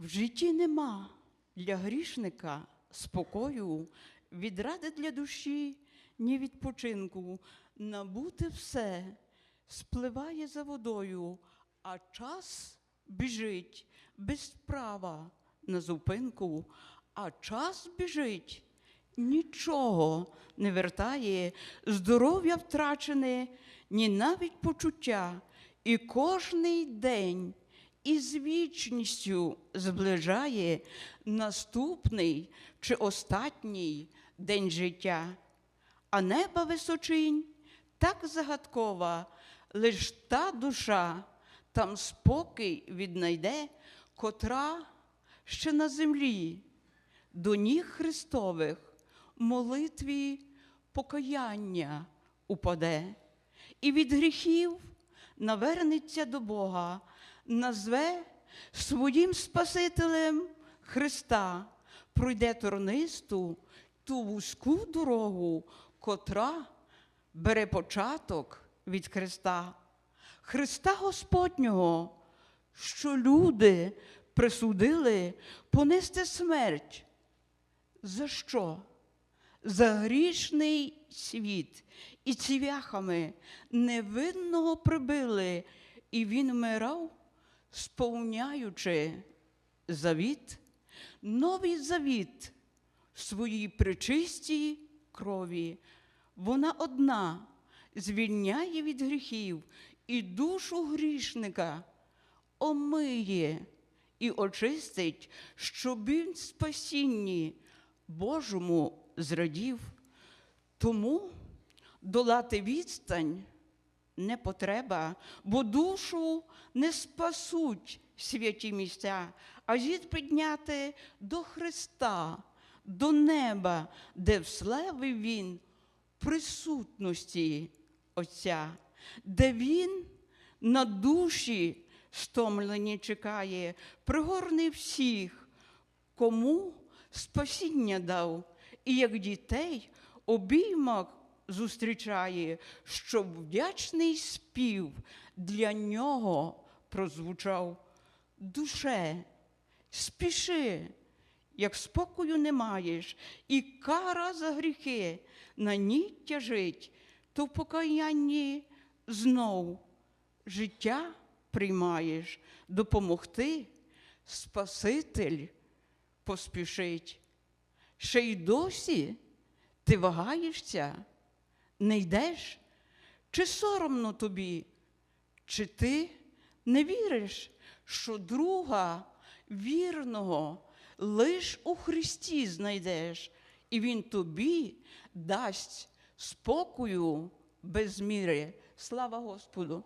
В житті нема для грішника спокою, відради для душі, ні відпочинку. Набути все спливає за водою, а час біжить без права на зупинку, а час біжить. Нічого не вертає, здоров'я втрачене, ні навіть почуття, і кожний день із вічністю зближає наступний чи остатній день життя. А неба височинь так загадкова, лиш та душа там спокій віднайде, котра ще на землі до ніг Христових молитві покаяння упаде, і від гріхів навернеться до Бога, назве своїм Спасителем Христа, пройде торнисту ту вузьку дорогу, котра бере початок від Христа. Христа Господнього, що люди присудили понести смерть. За що? За грішний світ і цвяхами невинного прибили, і він вмирав, сповняючи завіт, новий завіт своїй причистій крові. Вона одна звільняє від гріхів і душу грішника омиє і очистить, щоб він спасінні Божому зрадів. Тому долати відстань не потреба, бо душу не спасуть святі місця, а зід підняти до Христа, до неба, де в славі Він присутності Отця, де Він на душі стомлені чекає, пригорне всіх, кому спасіння дав, і як дітей обіймах зустрічає, щоб вдячний спів для нього прозвучав. Душе, спіши, як спокою не маєш, і кара за гріхи на ній тяжить, то в покаянні знов життя приймаєш, допомогти Спаситель поспішить. Ще й досі ти вагаєшся, не йдеш, чи соромно тобі, чи ти не віриш, що друга вірного лиш у Христі знайдеш, і Він тобі дасть спокою без міри. Слава Господу!